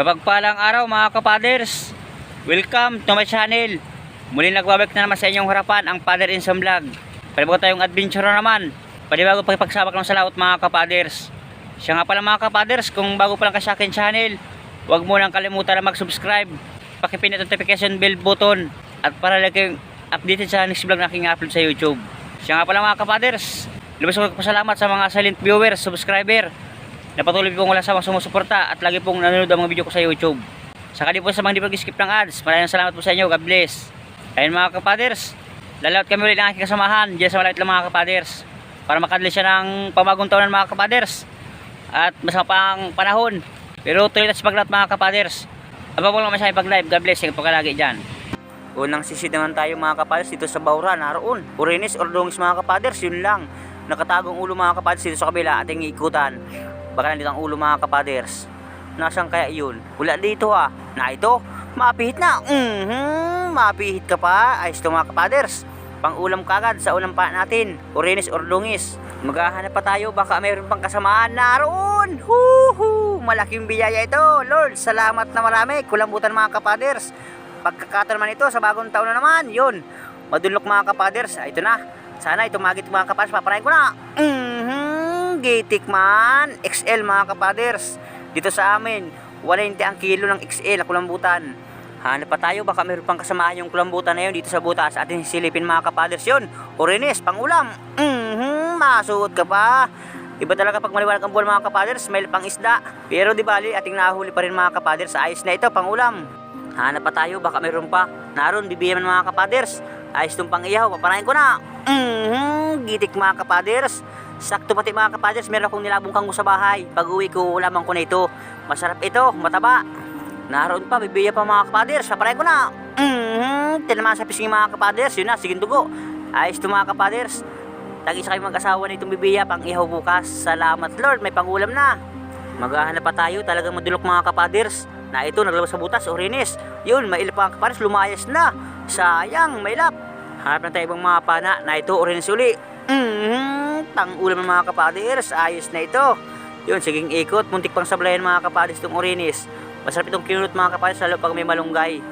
Mapagpalang araw mga kapaders. Welcome to my channel. Muli nagbabalik na naman sa inyong harapan ang Father in Some Vlog. Panibago tayong adventure na naman. Panibago pakipagsabak ng salaot mga kapaders. Siya nga pala mga kapaders, kung bago pa lang ka sa akin channel, huwag mo nang kalimutan na mag-subscribe. Pakipindot ang notification bell button at para lang updated sa next vlog na aking upload sa YouTube. Siya nga pala mga kapaders, lubos ko pasalamat sa mga silent viewers, subscriber, na patuloy pong wala samang sumusuporta at lagi pong nanonood ang mga video ko sa YouTube. Saka din po sa mga hindi pag-skip ng ads, maraming salamat po sa inyo. God bless. Ayun mga kapaders, lalaot kami ulit ng aking kasamahan dyan sa malapit lang mga kapaders para makadali siya ng pamagong taon ng mga kapaders at mas mapang panahon. Pero tuloy na sa paglaot mga kapaders. Aba po lang masaya pag-live. God bless. Sige pagkalagi dyan. Unang sisid naman tayo mga kapaders dito sa Baura, naroon. Urinis or dungis mga kapaders, yun lang. Nakatagong ulo mga kapaders dito sa kabila ating ikutan. Baka nandito ang ulo mga kapaders. Nasaan kaya yun? Wala dito ah. Na ito, mapihit na. Mhm, mapihit ka pa. Ayos to mga kapaders. Pang ulam kagad sa ulam pa natin. Urinis or dungis. Maghahanap pa tayo, baka mayroon pang kasamaan naroon. Huhu, malaking biyaya ito. Lord, salamat na marami. Kulambutan mga kapaders. Pagkakataon naman ito sa bagong taon na naman, yun. Madulok mga kapaders. Ah, ito na. Sana ito magit mga kapaders. Paparayin ko na. Mhm, gitik man. XL mga kapaders. Dito sa amin, 20 ang kilo ng XL kulambutan. Hanap pa tayo, baka mayroon pang kasamaan yung kulambutan na yun dito sa butas. Atin silipin mga kapaders yun. Orinis, pangulam. Mhm, masuot ka pa. Iba talaga pag maliwanag ang buwan mga kapaders, may pang isda. Pero di bali, ating nahuli pa rin mga kapaders. Ayos na ito, pangulam. Hanap pa tayo, baka mayroon pa. Naroon, bibiyaman mga kapaders. Ayos itong pang iyaw, papanayin ko na. Mhm, gitik mga kapaders. Sakto pati mga kapaders, meron akong nilabong kanggo sa bahay. Pag uwi ko, ulaman ko na ito. Masarap ito, mataba. Naroon pa, bibiya pa mga kapaders. Papanayin ko na. Mhm, tinamaan sa pisngi mga kapaders. Yun na, sige dugo. Ayos ito mga kapaders. Tag-isa kayo mag-asawa na itong bibiya pang ihaw bukas. Salamat Lord, may pangulam na. Maghahanap pa tayo, talagang madulok mga kapaders. Na ito, naglabas sa butas, orinis. Yun, may ilap mga kapaders, lumayas na. Sayang, may lap. Hanap na tayo ibang mga pana na ito, orinis uli. Mhm, tang ulam ng mga kapaders, ayos na ito. Yun, siging ikot, muntik pang sablayan mga kapaders itong orinis. Masarap itong kinunot mga kapaders, lalo pag may malunggay.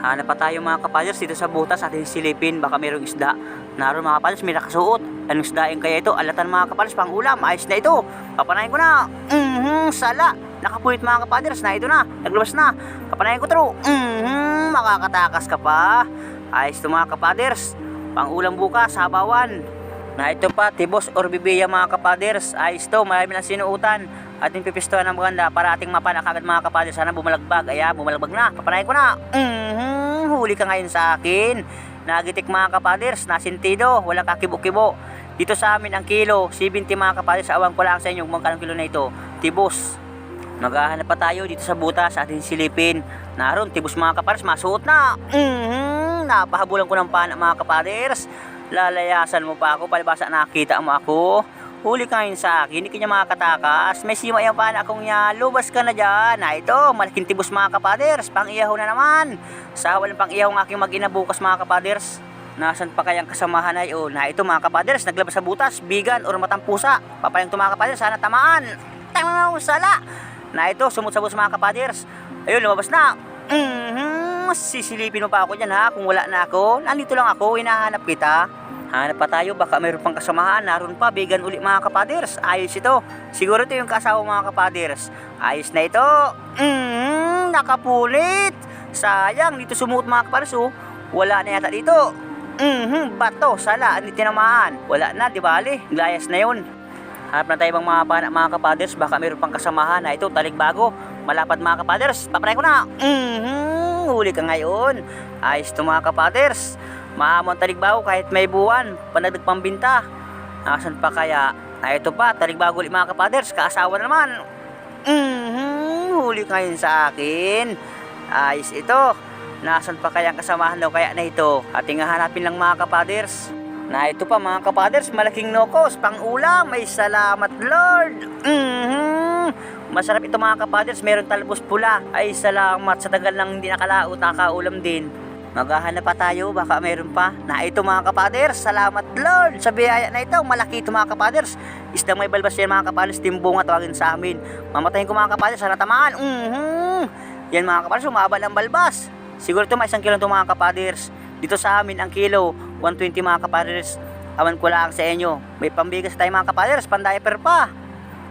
Hanap pa tayo mga kapaders dito sa butas ating silipin, baka mayroong isda. Naroon mga kapaders, may nakasuot. Anong isdaing kaya ito? Alatan mga kapaders, pang ulam, ayos na ito. Papanayin ko na. Mhm, sala. Nakapulit mga kapaders na ito na. Naglabas na. Papanayin ko true. Mhm, makakatakas ka pa. Ayos to mga kapaders. Pang ulam bukas, sabawan. Na ito pa, tibos or bibiya mga kapaders. Ayos to, marami ng sinuutan. Ating pipistuhan ng maganda para ating mapanak agad mga kapaders. Sana bumalagbag. Aya, bumalagbag na. Papanayin ko na. Mhm, huli ka ngayon sa akin. Nagitik mga kapaders, nasintido, wala kakibo-kibo. Dito sa amin ang kilo, 70 mga kapaders. Awang ko lang sa inyo kung kilo na ito. Tibos. Maghahanap pa tayo dito sa butas sa ating silipin. Naroon, tibos mga kapaders, masuot na. Mhm, napahabulan ko ng pana mga kapaders. Lalayasan mo pa ako, palibasa nakita mo ako. Huli ka sa akin, hindi kanya makakatakas. May sima yung pana akong niya, lubas ka na dyan. Na ito, malaking tibos mga kapaders, pang iyaw na naman. Sa walang pang iyaw ng aking mag-ina bukas mga kapaders. Nasaan pa kayang kasamahan ay oh, na ito mga kapaders, naglabas sa butas, bigan or matang pusa. Papayang to mga kapaders, sana tamaan. Tama sala. Na ito, sumut-sabot sa mga kapaders. Ayun, lumabas na. Mhm, sisilipin mo pa ako dyan ha, kung wala na ako. Nandito lang ako, hinahanap kita. Hanap pa tayo, baka mayroon pang kasamahan. Naroon pa, bigan uli mga kapaders. Ayos ito. Siguro ito yung kasawa mga kapaders. Ayos na ito. Mhm, nakapulit. Sayang, dito sumuot mga kapaders oh. Wala na yata dito. Mhm, bato, sala, hindi tinamaan. Wala na, di bali. Glayas na yun. Hanap na tayo bang mga pana, mga kapaders, baka mayroon pang kasamahan na ito, talikbago. Malapad mga kapaders, papray ko na. Mhm, huli ka ngayon. Ayos to mga kapaders. Maamon talikbago kahit may buwan, panagdag pambinta. Nasaan pa kaya? Na ito pa, talikbago ulit mga kapaders, kaasawa na naman. Mhm, huli ngayon sa akin. Ayos ito. Nasaan pa kaya ang kasamahan daw kaya na ito? Ating hanapin lang mga kapaders. Na ito pa mga kapaders, malaking nokos, pang ulam, may salamat Lord. Mhm. Masarap ito mga kapaders, meron talbos pula. Ay salamat sa tagal nang hindi nakalaot, nakaulam din. Maghahanap pa tayo, baka meron pa. Na ito mga kapaders, salamat Lord sa biyaya na ito. Malaki ito mga kapaders. Isdang may balbas yan mga kapaders, timbunga tawagin sa amin. Mamatayin ko mga kapaders, sana tamaan. Mhm. Yan mga kapaders, umaba ng balbas. Siguro ito may isang kilo ito mga kapaders. Dito sa amin ang kilo, 120 mga kapaders. Awan ko lang sa inyo. May pambigas tayo mga kapaders, pandiaper pa.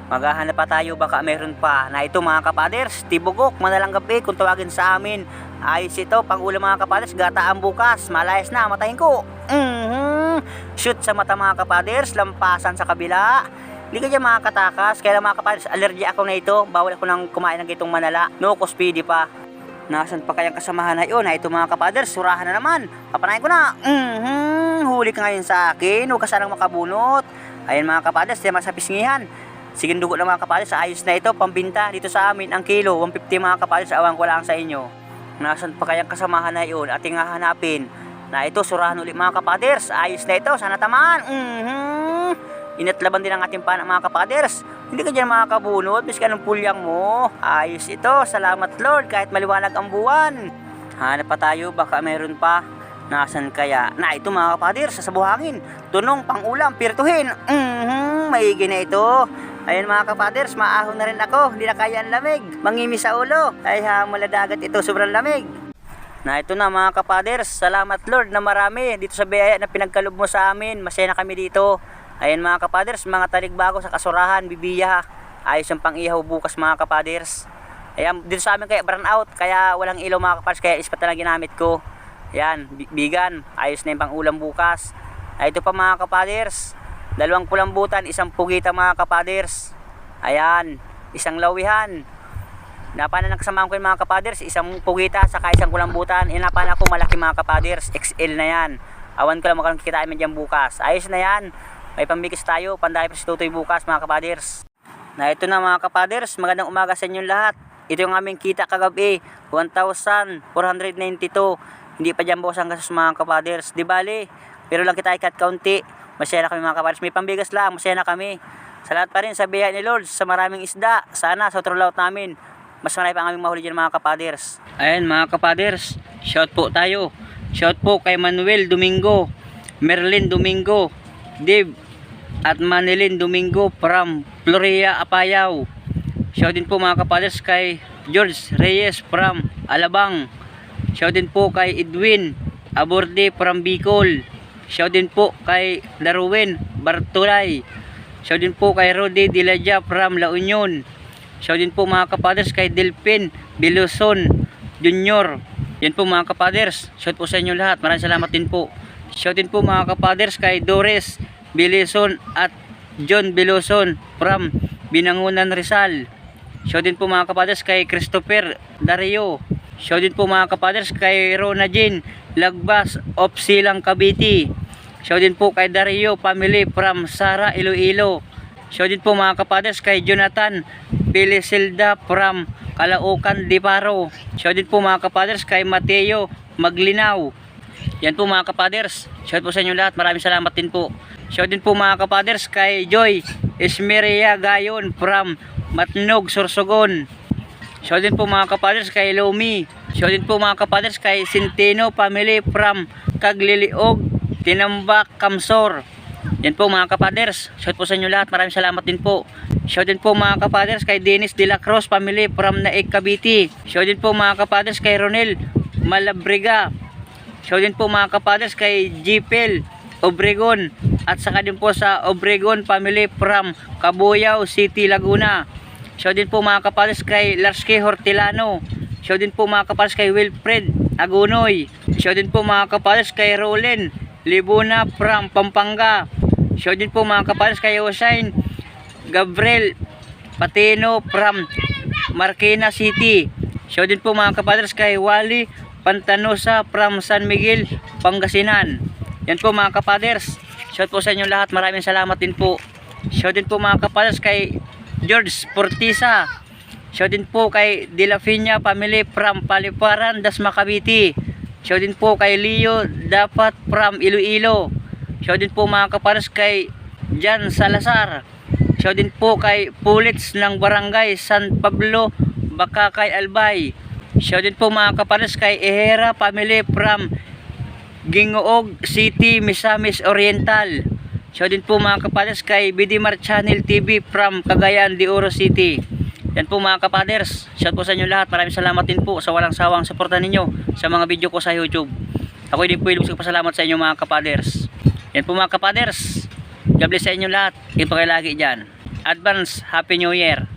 Maghahanap pa tayo baka meron pa na ito mga kapaders, tibugok, madalang gabi kung tawagin sa amin. Ayos ito, pang ulam mga kapaders, gataan bukas, malayas na, matahin ko. Mhm. Shoot sa mata mga kapaders, lampasan sa kabila. Hindi ka dyan mga katakas, kaya mga kapaders, allergy ako na ito, bawal ako nang kumain ng gitong manala. No, kuspidi pa. Nasaan pa kayang kasamahan na yun? Na ito mga kapaders, surahan na naman. Papanayin ko na. Mhm. Huli ka ngayon sa akin, huwag ka sanang makabunot. Ayan mga kapaders, tema sa pisngihan. Sige dugo ng mga kapalis, ayos na ito, pambinta dito sa amin ang kilo, 150 mga kapalis, awan ko lang sa inyo. Nasaan pa kayang kasamahan na yun, ating hahanapin. Na ito, surahan ulit mga kapaders, ayos na ito, sana tamaan. Mhm. Inatlaban din ang ating panak mga kapaders. Hindi ka dyan makakabunot, miski anong pulyang mo. Ayos ito, salamat Lord, kahit maliwanag ang buwan. Hanap pa tayo, baka meron pa. Nasaan kaya? Na ito mga kapaders, sa buhangin. Tunong, pangulam, pirtuhin. Mhm, maigi na ito. Ayun mga kapaders, maahon na rin ako. Hindi na kaya ang lamig. Mangimi sa ulo. Ay ha, mula dagat ito, sobrang lamig. Na ito na mga kapaders, salamat Lord na marami dito sa biyaya na pinagkalob mo sa amin. Masaya na kami dito. Ayun mga kapaders, mga taligbago sa kasurahan, bibiya. Ayos ang pang-ihaw bukas mga kapaders. Ayan, dito sa amin kaya brown out, kaya walang ilaw mga kapaders, kaya ispat na ginamit ko. Ayan, bi- bigan, ayos na yung pang-ulam bukas. Ay, ito pa mga kapaders, dalawang kulambutan, isang pugita mga kapaders. Ayan, isang lawihan. Napanan ng kasamahan ko yung mga kapaders, isang pugita, saka isang kulambutan. Inapanan ako malaki mga kapaders, XL na yan. Awan ko lang makakang kikitain mo dyan bukas. Ayos na yan. May pambikis tayo, pandahay pa si Tutoy bukas mga kapaders. Na ito na mga kapaders, magandang umaga sa inyong lahat. Ito yung aming kita kagabi, 1,492. Hindi pa dyan boss ang gastos mga kapaders. Di bali, pero lang kita ikat kaunti. Masaya na kami mga kapaders. May pambigas lang, masaya na kami. Salamat pa rin sa biyaya ni Lord, sa maraming isda. Sana sa outro laut namin, mas marami pa aming mahuli dyan mga kapaders. Ayan mga kapaders, shout po tayo. Shout po kay Manuel Domingo, Merlin Domingo, Dave, at Manilin Domingo from Floria, Apayao. Shout din po mga kapaders kay George Reyes from Alabang. Shout din po kay Edwin Aborde from Bicol. Shout din po kay Darwin Bartolay. Shout din po kay Rodi Dilaja from La Union. Shout din po mga kapaders kay Delpin Biluson Junior. Yan po mga kapaders. Shout po sa inyo lahat. Maraming salamat din po. Shout din po mga kapaders kay Doris Biluson at John Biluson from Binangunan Rizal. Shout din po mga kapaders kay Christopher Dario. Shout din po mga kapaders kay Rona Jean Lagbas of Silang Cavite. Shout din po kay Dario family from Sara Iloilo. Shout din po mga kapaders kay Jonathan Pilisilda from Calaucan Diparo. Shout din po mga kapaders kay Mateo Maglinaw. Yan po mga kapaders. Shout po sa inyo lahat. Maraming salamat din po. Shout din po mga kapaders kay Joy Esmeria Gayon from Matnog, Sorsogon. Shout din po mga kapaders kay Lomi. Shout din po mga kapaders kay Centeno family from Kagliliog, Tinambak, Kamsor. Yan po mga kapaders. Shout po sa inyo lahat. Maraming salamat din po. Shout din po mga kapaders kay Dennis De La Cruz family from Naik, Cavite. Shout din po mga kapaders kay Ronel Malabriga. Shout din po mga kapaders kay Jipel Obregon at saka din po sa Obregon family from Cabuyao City, Laguna. Shout din po mga kapaders kay Larsky Hortilano. Shout din po mga kapaders kay Wilfred Agunoy. Shout din po mga kapaders kay Rolen Libuna from Pampanga. Shout din po mga kapaders kay Usain Gabriel Patino from Marikina City. Shout din po mga kapaders kay Wally Pantanosa from San Miguel, Pangasinan. Yan po mga kapaders. Shout po sa inyo lahat. Maraming salamat din po. Shout din po mga kapaders kay George Portisa. Shout din po kay De La Fina family from Paliparan, Dasma, Cavite. Shout din po kay Leo Dapat from Iloilo. Shout din po mga kapaders kay Jan Salazar. Shout din po kay Pulits ng Barangay San Pablo, Bakakay, Albay. Shout din po mga kapaders kay Ehera family from Gingoog City, Misamis Oriental. Shout din po mga kapaders kay Bidimar Channel TV from Cagayan de Oro City. Yan po mga kapaders. Shout po sa inyo lahat. Maraming salamat din po sa walang sawang suporta ninyo sa mga video ko sa YouTube. Ako din po ko pasalamat sa inyo mga kapaders. Yan po mga kapaders. God bless sa inyo lahat. Ito kayo lagi dyan. Advance Happy New Year.